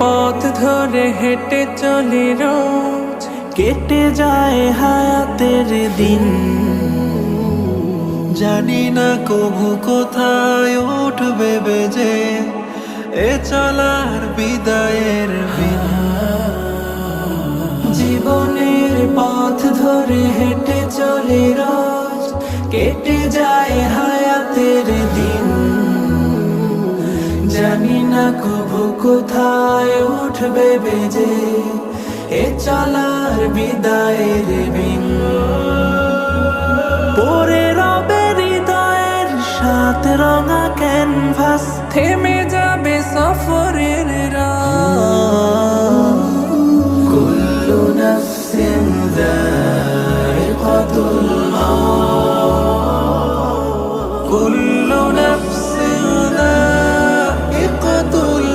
পথ ধরে হেঁটে চলি রোজ, কেটে যায় হায়াতের দিন। জানি না কবু কোথায় উঠবে বেজে, এ চলার বিদায়ের বিন জীবনের পথ ধরে হেঁটে চলে রোজ, কেটে যায় হায়াতের জানি না কবু কোথায় উঠবে বেজে। এ চলার বিদায় রে পরে রবে হৃদয়ের সাত রঙা ক্যানভাস থেমে যাবে সফরের রা কুল্লু নফসিন